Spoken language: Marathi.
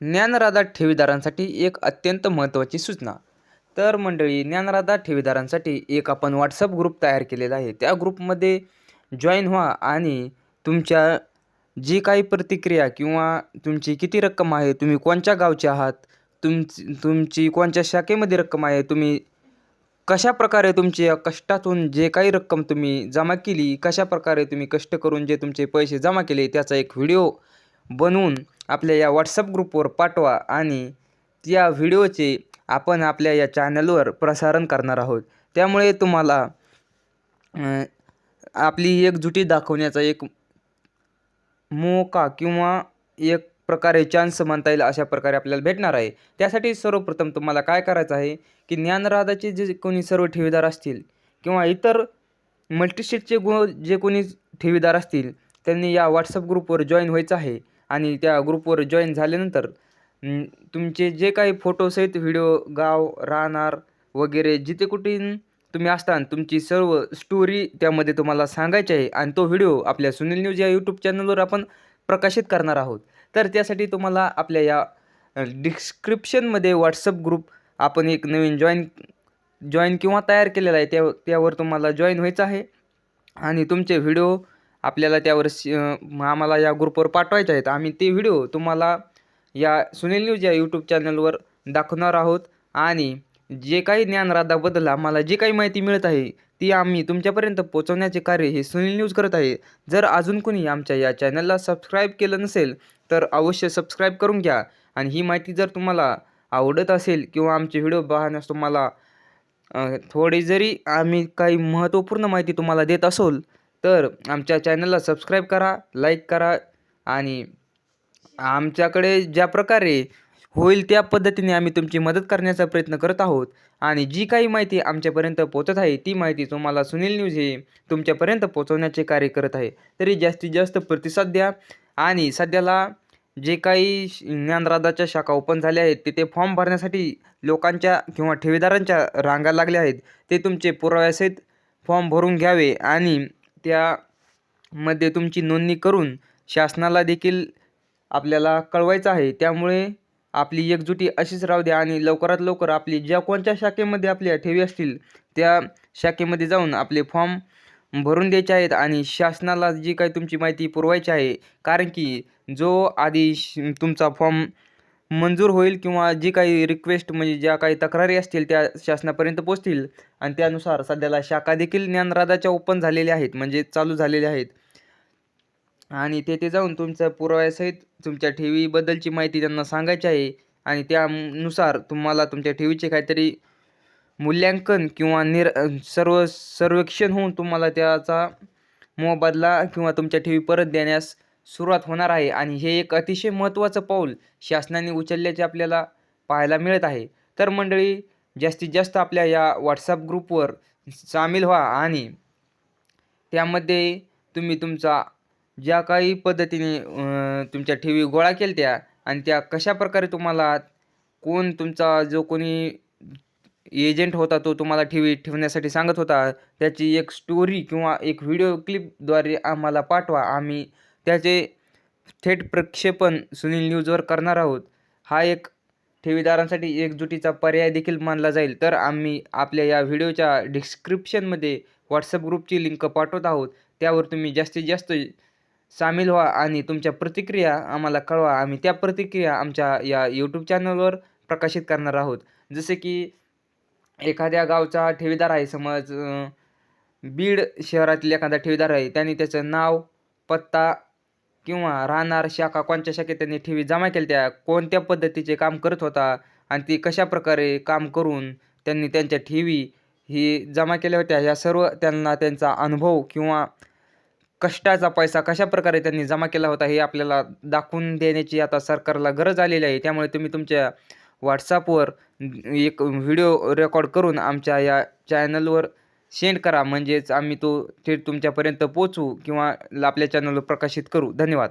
ज्ञानराधा ठेवीदारांसाठी एक अत्यंत महत्त्वाची सूचना. तर मंडळी ज्ञानराधा ठेवीदारांसाठी एक आपण व्हॉट्सअप ग्रुप तयार केलेला आहे. त्या ग्रुपमध्ये जॉईन व्हा आणि तुमच्या जी काही प्रतिक्रिया किंवा तुमची किती रक्कम आहे तुम्ही कोणत्या गावचे आहात तुमची तुमची कोणत्या शाखेमध्ये रक्कम आहे तुम्ही कशा प्रकारे तुमच्या कष्टातून जे काही रक्कम तुम्ही जमा केली कशा प्रकारे तुम्ही कष्ट करून जे तुमचे पैसे जमा केले त्याचा एक व्हिडिओ बनवून आपल्या या व्हॉट्सअप ग्रुपवर पाठवा आणि त्या व्हिडिओचे आपण आपल्या या चॅनलवर प्रसारण करणार आहोत. त्यामुळे तुम्हाला आपली एकजुटी दाखवण्याचा एक मोका किंवा एक प्रकारे चान्स म्हणता येईल अशा प्रकारे आपल्याला भेटणार आहे. त्यासाठी सर्वप्रथम तुम्हाला काय करायचं आहे की ज्ञानराधाचे जे कोणी सर्व ठेवीदार असतील किंवा इतर मल्टीस्टेटचे गुण जे कोणी ठेवीदार असतील त्यांनी या व्हॉट्सअप ग्रुपवर जॉईन व्हायचं आहे. आणि त्या ग्रुपवर जॉईन झाल्यानंतर तुमचे जे काही फोटोसहित व्हिडिओ गाव राहणार वगैरे जिथे कुठे तुम्ही असता तुमची सर्व स्टोरी त्यामध्ये तुम्हाला सांगायची आहे आणि तो व्हिडिओ आपल्या सुनील न्यूज या यूट्यूब चॅनलवर आपण प्रकाशित करणार आहोत. तर त्यासाठी तुम्हाला आपल्या या डिस्क्रिप्शनमध्ये व्हॉट्सअप ग्रुप आपण एक नवीन जॉईन जॉईन किंवा तयार केलेला आहे त्या त्यावर तुम्हाला जॉईन व्हायचं आहे. आणि तुमचे व्हिडिओ आपल्याला त्यावर श आम्हाला या ग्रुपवर पाठवायचे आहेत. आम्ही ते व्हिडिओ तुम्हाला या सुनील न्यूज या यूट्यूब चॅनलवर दाखवणार आहोत. आणि जे काही ज्ञानराधाबद्दल आम्हाला जी काही माहिती मिळत आहे ती आम्ही तुमच्यापर्यंत पोहोचवण्याचे कार्य हे सुनील न्यूज करत आहे. जर अजून कोणी आमच्या या चॅनलला सबस्क्राईब केलं नसेल तर अवश्य सबस्क्राईब करून घ्या. आणि ही माहिती जर तुम्हाला आवडत असेल किंवा आमचे व्हिडिओ पाहण्यास तुम्हाला थोडी जरी आम्ही काही महत्त्वपूर्ण माहिती तुम्हाला देत असोल तर आमच्या चॅनलला सबस्क्राईब करा लाईक करा आणि आमच्याकडे ज्या प्रकारे होईल त्या पद्धतीने आम्ही तुमची मदत करण्याचा प्रयत्न करत आहोत. आणि जी काही माहिती आमच्यापर्यंत पोचत आहे ती माहिती तुम्हाला सुनील न्यूज हे तुमच्यापर्यंत पोचवण्याचे कार्य करत आहे. तरी जास्तीत जास्त प्रतिसाद द्या आणि सध्याला जे काही श- ज्ञानराधाच्या शाखा ओपन झाल्या आहेत तिथे फॉर्म भरण्यासाठी लोकांच्या किंवा ठेवीदारांच्या रांगा लागल्या आहेत ते तुमचे पुराव्यासहित फॉर्म भरून घ्यावे आणि त्यामध्ये तुमची नोंदणी करून शासनाला देखील आपल्याला कळवायचं आहे. त्यामुळे आपली एकजुटी अशीच राहू द्या आणि लवकरात लवकर आपली ज्या कोणत्या शाखेमध्ये आपल्या ठेवी असतील त्या शाखेमध्ये जाऊन आपले फॉर्म भरून द्यायचे आहेत आणि शासनाला जी काही तुमची माहिती पुरवायची आहे कारण की जो आधी श- तुमचा फॉर्म मंजूर होईल किंवा जी काही रिक्वेस्ट म्हणजे ज्या काही तक्रारी असतील त्या शासनापर्यंत पोचतील आणि त्यानुसार सध्याला शाखा देखील ज्ञानराधाच्या ओपन झालेल्या आहेत म्हणजे चालू झालेल्या आहेत. आणि तेथे जाऊन तुमच्या पुराव्यासहित तुमच्या ठेवीबद्दलची माहिती त्यांना सांगायची आहे. आणि त्यानुसार तुम्हाला तुमच्या ठेवीचे काहीतरी मूल्यांकन किंवा निर सर्व सर्वेक्षण होऊन तुम्हाला त्याचा मोबदला किंवा तुमच्या ठेवी परत देण्यास सुरुवात होणार आहे आणि हे एक अतिशय महत्त्वाचं पाऊल शासनाने उचलल्याचे आपल्याला पाहायला मिळत आहे. तर मंडळी जास्तीत जास्त आपल्या या व्हॉट्सअप ग्रुपवर सामील व्हा आणि त्यामध्ये तुम्ही तुमचा ज्या काही पद्धतीने तुमच्या ठेवी गोळा केल्या त्या आणि त्या कशा प्रकारे तुम्हाला कोण तुमचा जो कोणी एजंट होता तो तुम्हाला ठेवी ठेवण्यासाठी सांगत होता त्याची एक स्टोरी किंवा एक व्हिडिओ क्लिपद्वारे आम्हाला पाठवा. आम्ही त्याचे थेट प्रक्षेपण सुनील न्यूजवर करणार आहोत. हा एक ठेवीदारांसाठी एकजुटीचा पर्याय देखील मानला जाईल. तर आम्ही आपल्या या व्हिडिओच्या डिस्क्रिप्शनमध्ये व्हॉट्सअप ग्रुपची लिंक पाठवत आहोत. त्यावर तुम्ही जास्तीत जास्त सामील व्हा आणि तुमच्या प्रतिक्रिया आम्हाला कळवा. आम्ही त्या प्रतिक्रिया आमच्या या यूट्यूब चॅनलवर प्रकाशित करणार आहोत. जसे की एखाद्या गावचा ठेवीदार आहे समज बीड शहरातील एखादा ठेवीदार आहे त्याने त्याचं नाव पत्ता किंवा राहणार शाखा कोणत्या शाखेत त्यांनी ठेवी जमा केल्या त्या कोणत्या पद्धतीचे काम करत होता आणि ती कशा प्रकारे काम करून त्यांनी त्यांच्या ठेवी ही जमा केल्या होत्या ह्या सर्व त्यांना त्यांचा अनुभव किंवा कष्टाचा पैसा कशा प्रकारे त्यांनी जमा केला होता हे आपल्याला दाखवून देण्याची आता सरकारला गरज आलेली आहे. त्यामुळे तुम्ही तुमच्या व्हॉट्सअपवर एक व्हिडिओ रेकॉर्ड करून आमच्या या चॅनलवर सेंड करा. म्हणजेच आम्ही तो थेट तुमच्यापर्यंत पोचवू किंवा आपल्या चॅनलवर प्रकाशित करू. धन्यवाद.